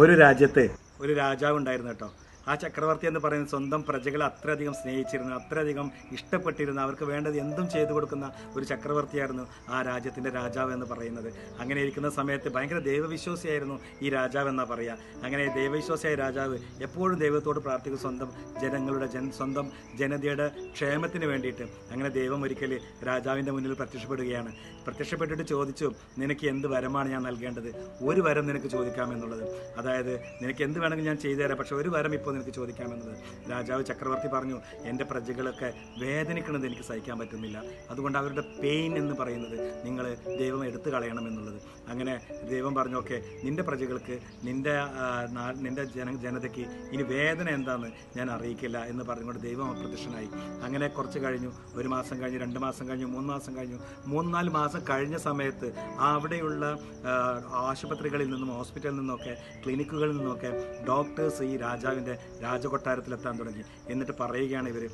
ഒരു രാജ്യത്ത് ഒരു രാജാവ് ഉണ്ടായിരുന്നു കേട്ടോ. ആ ചക്രവർത്തി എന്ന് പറയുന്നത് സ്വന്തം പ്രജകളെ അത്രയധികം സ്നേഹിച്ചിരുന്നു അത്രയധികം ഇഷ്ടപ്പെട്ടിരുന്നു അവർക്ക് വേണ്ടത് എന്തും ചെയ്തു കൊടുക്കുന്ന ഒരു ചക്രവർത്തിയായിരുന്നു ആ രാജ്യത്തിന്റെ രാജാവ് എന്ന് പറയുന്നത്. അങ്ങനെ ഇരിക്കുന്ന സമയത്ത് ഭയങ്കര ദൈവവിശ്വാസിയായിരുന്നു ഈ രാജാവ് എന്നാ പറയുക അങ്ങനെ ദൈവവിശ്വാസിയായ രാജാവ് എപ്പോഴും ദൈവത്തോട് പ്രാർത്ഥിക്കും സ്വന്തം ജനങ്ങളുടെ ജൻ സ്വന്തം ജനതയുടെ ക്ഷേമത്തിന് വേണ്ടിയിട്ട്. അങ്ങനെ ദൈവം ഒരിക്കൽ രാജാവിന്റെ മുന്നിൽ പ്രത്യക്ഷപ്പെടുകയാണ്. പ്രത്യക്ഷപ്പെട്ടിട്ട് ചോദിച്ചു നിനക്ക് എന്ത് വരമാണ് ഞാൻ നൽകേണ്ടത്? ഒരു വരം നിനക്ക് ചോദിക്കാമെന്നുള്ളത് അതായത് നിനക്ക് എന്ത് വേണമെങ്കിൽ ഞാൻ ചെയ്തു തരാം. പക്ഷെ ഒരു വരം ഇപ്പോൾ നിനക്ക് ചോദിക്കാമെന്നത്. രാജാവ് ചക്രവർത്തി പറഞ്ഞു എന്റെ പ്രജകളൊക്കെ വേദനിക്കണത് എനിക്ക് സഹിക്കാൻ പറ്റുന്നില്ല. അതുകൊണ്ട് അവരുടെ പെയിൻ എന്ന് പറയുന്നത് നിങ്ങൾ ദൈവം എടുത്തു കളയണം എന്നുള്ളത്. അങ്ങനെ ദൈവം പറഞ്ഞു ഓക്കെ നിന്റെ പ്രജകൾക്ക് നിന്റെ നിന്റെ ജന ജനതയ്ക്ക് ഇനി വേദന എന്താണെന്ന് ഞാൻ അറിയിക്കില്ല എന്ന് പറഞ്ഞുകൊണ്ട് ദൈവം അപ്രത്യക്ഷനായി. അങ്ങനെ കുറച്ച് കഴിഞ്ഞു ഒരു മാസം കഴിഞ്ഞു രണ്ട് മാസം കഴിഞ്ഞു മൂന്ന് മാസം കഴിഞ്ഞു. മൂന്നാൽ മാസം കഴിഞ്ഞ സമയത്ത് അവിടെയുള്ള ആശുപത്രികളിൽ നിന്നും ഹോസ്പിറ്റലിൽ നിന്നൊക്കെ ക്ലിനിക്കുകളിൽ നിന്നൊക്കെ ഡോക്ടേഴ്സ് ഈ രാജാവിന്റെ രാജകൊട്ടാരത്തിലെത്താൻ തുടങ്ങി. എന്നിട്ട് പറയുകയാണ് ഇവർ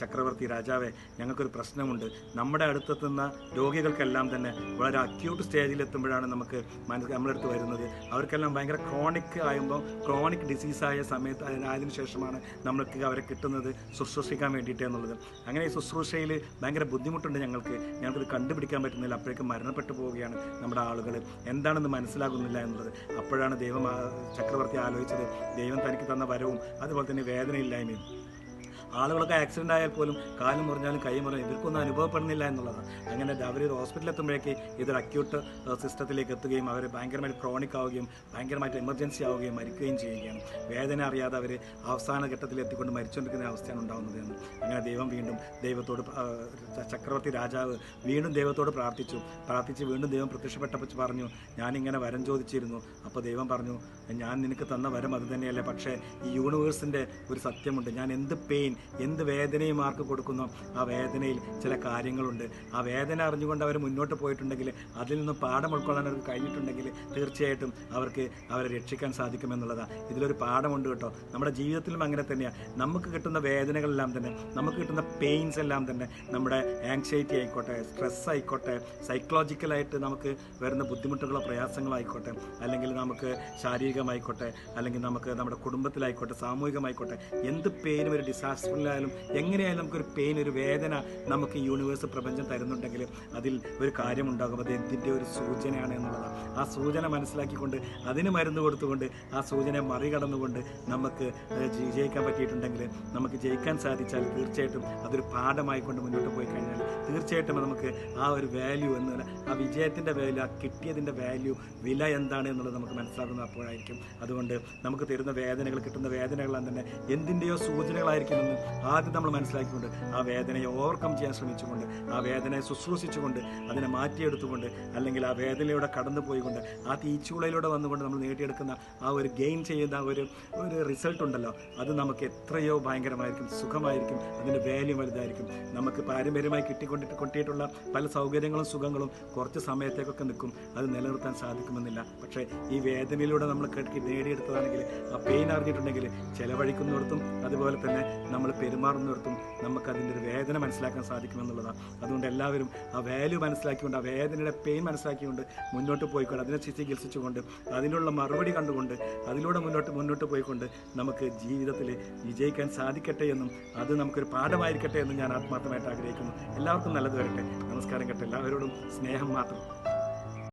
ചക്രവർത്തി രാജാവെ ഞങ്ങൾക്കൊരു പ്രശ്നമുണ്ട്. നമ്മുടെ അടുത്തെത്തുന്ന രോഗികൾക്കെല്ലാം തന്നെ വളരെ അക്യൂട്ട് സ്റ്റേജിൽ എത്തുമ്പോഴാണ് നമുക്ക് മനസ്സ് അടുത്ത് വരുന്നത്. അവർക്കെല്ലാം ഭയങ്കര ക്രോണിക് ആകുമ്പോൾ ക്രോണിക് ഡിസീസായ സമയത്ത് അതിന് ശേഷമാണ് നമ്മൾക്ക് അവരെ കിട്ടുന്നത് ശുശ്രൂഷിക്കാൻ വേണ്ടിയിട്ട് എന്നുള്ളത്. അങ്ങനെ ഈ ശുശ്രൂഷയിൽ ഭയങ്കര ബുദ്ധിമുട്ടുണ്ട് ഞങ്ങൾക്ക്. ഞങ്ങൾക്കിത് കണ്ടുപിടിക്കാൻ പറ്റുന്നില്ല. അപ്പോഴേക്കും മരണപ്പെട്ടു പോവുകയാണ് നമ്മുടെ ആളുകൾ എന്താണെന്ന് മനസ്സിലാകുന്നില്ല എന്നുള്ളത്. അപ്പോഴാണ് ദൈവം ചക്രവർത്തി ആലോചിച്ചത്. ദൈവം തനിക്ക് തന്ന വരവും അതുപോലെ തന്നെ വേദനയില്ലായ്മയും. ആളുകളൊക്കെ ആക്സിഡന്റ് ആയാൽ പോലും കാലും മുറിഞ്ഞാലും കൈ മുറിഞ്ഞാലും ഇവർക്കൊന്നും അനുഭവപ്പെടുന്നില്ല എന്നുള്ളതാണ് അങ്ങനെ അവർ ഒരു ഹോസ്പിറ്റലിൽ എത്തുമ്പോഴേക്ക് ഇതൊരു അക്യൂട്ട് സിസ്റ്റത്തിലേക്ക് എത്തുകയും അവർ ഭയങ്കരമായിട്ട് ക്രോണിക് ആവുകയും ഭയങ്കരമായിട്ട് എമർജൻസി ആവുകയും മരിക്കുകയും ചെയ്യുകയാണ്. വേദന അറിയാതെ അവർ അവസാന ഘട്ടത്തിൽ എത്തിക്കൊണ്ട് മരിച്ചുകൊണ്ടിരിക്കുന്ന അവസ്ഥയാണ് ഉണ്ടാകുന്നത് എന്ന്. അങ്ങനെ ദൈവം വീണ്ടും ദൈവത്തോട് ചക്രവർത്തി രാജാവ് വീണ്ടും ദൈവത്തോട് പ്രാർത്ഥിച്ചു. പ്രാർത്ഥിച്ച് വീണ്ടും ദൈവം പ്രത്യക്ഷപ്പെട്ടപ്പോൾ പറഞ്ഞു ഞാനിങ്ങനെ വരം ചോദിച്ചിരുന്നു. അപ്പോൾ ദൈവം പറഞ്ഞു ഞാൻ നിനക്ക് തന്ന വരം അത് തന്നെയല്ലേ. പക്ഷേ ഈ യൂണിവേഴ്സിന്റെ ഒരു സത്യമുണ്ട്. ഞാൻ എന്ത് പെയിൻ എന്ത് വേദനയും ആർക്ക് കൊടുക്കുന്നു ആ വേദനയിൽ ചില കാര്യങ്ങളുണ്ട്. ആ വേദന അറിഞ്ഞുകൊണ്ട് അവർ മുന്നോട്ട് പോയിട്ടുണ്ടെങ്കിൽ അതിൽ നിന്ന് പാഠം ഉൾക്കൊള്ളാൻ അവർക്ക് കഴിഞ്ഞിട്ടുണ്ടെങ്കിൽ തീർച്ചയായിട്ടും അവർക്ക് അവരെ രക്ഷിക്കാൻ സാധിക്കുമെന്നുള്ളതാണ് ഇതിലൊരു പാഠമുണ്ട് കേട്ടോ. നമ്മുടെ ജീവിതത്തിലും അങ്ങനെ തന്നെയാണ് നമുക്ക് കിട്ടുന്ന വേദനകളെല്ലാം തന്നെ നമുക്ക് കിട്ടുന്ന പെയിൻസ് എല്ലാം തന്നെ നമ്മുടെ ആങ്സൈറ്റി ആയിക്കോട്ടെ സ്ട്രെസ് ആയിക്കോട്ടെ സൈക്കോളജിക്കലായിട്ട് നമുക്ക് വരുന്ന ബുദ്ധിമുട്ടുകളോ പ്രയാസങ്ങളോ ആയിക്കോട്ടെ അല്ലെങ്കിൽ നമുക്ക് ശാരീരികമായിക്കോട്ടെ അല്ലെങ്കിൽ നമുക്ക് നമ്മുടെ കുടുംബത്തിലായിക്കോട്ടെ സാമൂഹികമായിക്കോട്ടെ എന്ത് പെയിനും ഒരു ഡിസാസ്റ്ററിലായാലും എങ്ങനെയായാലും നമുക്കൊരു പെയിൻ ഒരു വേദന നമുക്ക് യൂണിവേഴ്സ് പ്രപഞ്ചം തരുന്നുണ്ടെങ്കിൽ അതിൽ ഒരു കാര്യമുണ്ടാകും. അത് എന്തിന്റെ ഒരു സൂചനയാണ് എന്നുള്ളതാണ്. ആ സൂചന മനസ്സിലാക്കിക്കൊണ്ട് അതിന് മരുന്ന് കൊടുത്തുകൊണ്ട് ആ സൂചനയെ മറികടന്നുകൊണ്ട് നമുക്ക് ജയിക്കാൻ പറ്റിയിട്ടുണ്ടെങ്കിൽ നമുക്ക് ജയിക്കാൻ സാധിച്ചാൽ തീർച്ചയായിട്ടും അതൊരു പാഠമായിക്കൊണ്ട് മുന്നോട്ട് പോയി കഴിഞ്ഞാൽ തീർച്ചയായിട്ടും നമുക്ക് ആ ഒരു വാല്യൂ എന്ന് ആ വിജയത്തിന്റെ വാല്യൂ ആ കിട്ടിയതിന്റെ വാല്യൂ വില എന്താണ് എന്നുള്ളത് നമുക്ക് മനസ്സിലാക്കുന്നത് അപ്പോഴായിരിക്കും. അതുകൊണ്ട് നമുക്ക് തരുന്ന വേദനകൾ കിട്ടുന്ന വേദനകളാണ് തന്നെ എന്തിന്റെയോ സൂചനകളായിരിക്കുമെന്ന് ആദ്യം നമ്മൾ മനസ്സിലാക്കിക്കൊണ്ട് ആ വേദനയെ ഓവർകം ചെയ്യാൻ ശ്രമിച്ചുകൊണ്ട് ആ വേദനയെ ശുശ്രൂഷിച്ചുകൊണ്ട് അതിനെ മാറ്റിയെടുത്തുകൊണ്ട് അല്ലെങ്കിൽ ആ വേദനയിലൂടെ കടന്നു പോയിക്കൊണ്ട് ആ തീച്ചുളയിലൂടെ വന്നുകൊണ്ട് നമ്മൾ നേടിയെടുക്കുന്ന ആ ഒരു ഗെയിൻ ചെയ്യുന്ന ഒരു ഒരു റിസൾട്ട് ഉണ്ടല്ലോ അത് നമുക്ക് എത്രയോ ഭയങ്കരമായിരിക്കും സുഖമായിരിക്കും അതിന്റെ വാല്യൂ വലുതായിരിക്കും. നമുക്ക് പാരമ്പര്യമായി കിട്ടിക്കൊണ്ടിട്ട് കൊട്ടിയിട്ടുള്ള പല സൗകര്യങ്ങളും സുഖങ്ങളും കുറച്ച് സമയത്തേക്കൊക്കെ നിൽക്കും അത് നിലനിർത്താൻ സാധിക്കുമെന്നില്ല. പക്ഷേ ഈ വേദനയിലൂടെ നമ്മൾ നേടിയെടുത്തതാണെങ്കിൽ ആ പെയിൻ അറിഞ്ഞിട്ടുണ്ടെങ്കിൽ ചിലവഴിക്കുന്നിടത്തും അതുപോലെ തന്നെ നമ്മൾ പെരുമാറുന്നിടത്തും നമുക്ക് അതിന്റെ ഒരു വേദന മനസ്സിലാക്കാൻ സാധിക്കുമെന്നുള്ളതാണ്. അതുകൊണ്ട് എല്ലാവരും ആ വാല്യൂ മനസ്സിലാക്കിക്കൊണ്ട് ആ വേദനയുടെ പെയിൻ മനസ്സിലാക്കിക്കൊണ്ട് മുന്നോട്ട് പോയിക്കൊണ്ട് അതിനെ ചികിത്സിച്ചുകൊണ്ട് അതിനുള്ള മറുപടി കണ്ടുകൊണ്ട് അതിലൂടെ മുന്നോട്ട് മുന്നോട്ട് പോയിക്കൊണ്ട് നമുക്ക് ജീവിതത്തിൽ വിജയിക്കാൻ സാധിക്കട്ടെ എന്നും അത് നമുക്കൊരു പാഠമായിരിക്കട്ടെ എന്നും ഞാൻ ആത്മാർത്ഥമായിട്ട് ആഗ്രഹിക്കുന്നു. എല്ലാവർക്കും നല്ലത് വരട്ടെ. നമസ്കാരം കേട്ടെ എല്ലാവരോടും സ്നേഹം മാത്രം.